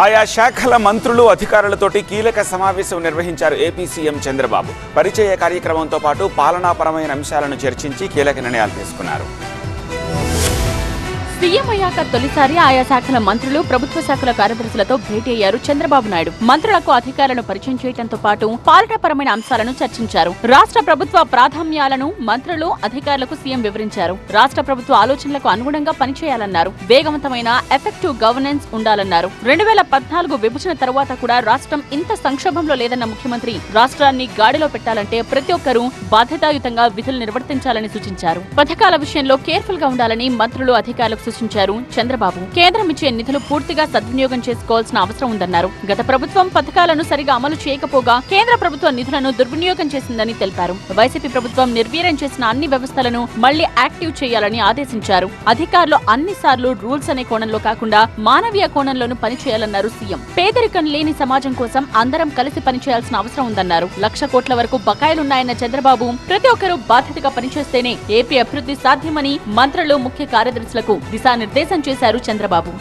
ఆయా శాఖల మంత్రులు అధికారులతోటి కీలక సమావేశం నిర్వహించారు ఏపీ సీఎం చంద్రబాబు. పరిచయ కార్యక్రమంతో పాటు పాలనాపరమైన అంశాలను చర్చించి కీలక నిర్ణయాలు తీసుకున్నారు. సీఎం అయ్యాక తొలిసారి ఆయా శాఖల మంత్రులు ప్రభుత్వ శాఖల కార్యదర్శులతో భేటీ అయ్యారు చంద్రబాబు నాయుడు. మంత్రులకు అధికారులను పరిచయం చేయడంతో పాటు పాలనాపరమైన అంశాలను చర్చించారు. రాష్ట్ర ప్రభుత్వ ప్రాధాన్యాలను మంత్రులు అధికారులకు సీఎం వివరించారు. రాష్ట్ర ప్రభుత్వ ఆలోచనలకు అనుగుణంగా పనిచేయాలన్నారు. వేగవంతమైన ఎఫెక్టివ్ గవర్నెన్స్ ఉండాలన్నారు. రెండు వేల పద్నాలుగు విభజన తర్వాత కూడా రాష్ట్రం ఇంత సంక్షోభంలో లేదన్న ముఖ్యమంత్రి రాష్ట్రాన్ని గాడిలో పెట్టాలంటే ప్రతి ఒక్కరూ బాధ్యతాయుతంగా విధులు నిర్వర్తించాలని సూచించారు. పథకాల విషయంలో కేర్ఫుల్గా ఉండాలని మంత్రులు అధికారులకు సూచించారు చంద్రబాబు. కేంద్రం ఇచ్చే నిధులు పూర్తిగా సద్వినియోగం చేసుకోవాల్సిన అవసరం ఉందన్నారు. గత ప్రభుత్వం పథకాలను సరిగా అమలు చేయకపోగా కేంద్ర ప్రభుత్వ నిధులను దుర్వినియోగం చేసిందని తెలిపారు. వైసీపీ ప్రభుత్వం నిర్వీర్యం చేసిన అన్ని వ్యవస్థలను మళ్ళీ యాక్టివ్ చేయాలని ఆదేశించారు. అధికారులు అన్ని సార్లు రూల్స్ అనే కోణంలో కాకుండా మానవీయ కోణంలోనూ పనిచేయాలన్నారు సీఎం. పేదరికం లేని సమాజం కోసం అందరం కలిసి పనిచేయాల్సిన అవసరం ఉందన్నారు. లక్ష కోట్ల వరకు బకాయిలున్నాయన్న చంద్రబాబు ప్రతి ఒక్కరూ బాధ్యతగా పనిచేస్తేనే ఏపీ అభివృద్ధి సాధ్యమని మంత్రులు ముఖ్య కార్యదర్శులకు దిశానిర్దేశం చేశారు చంద్రబాబు.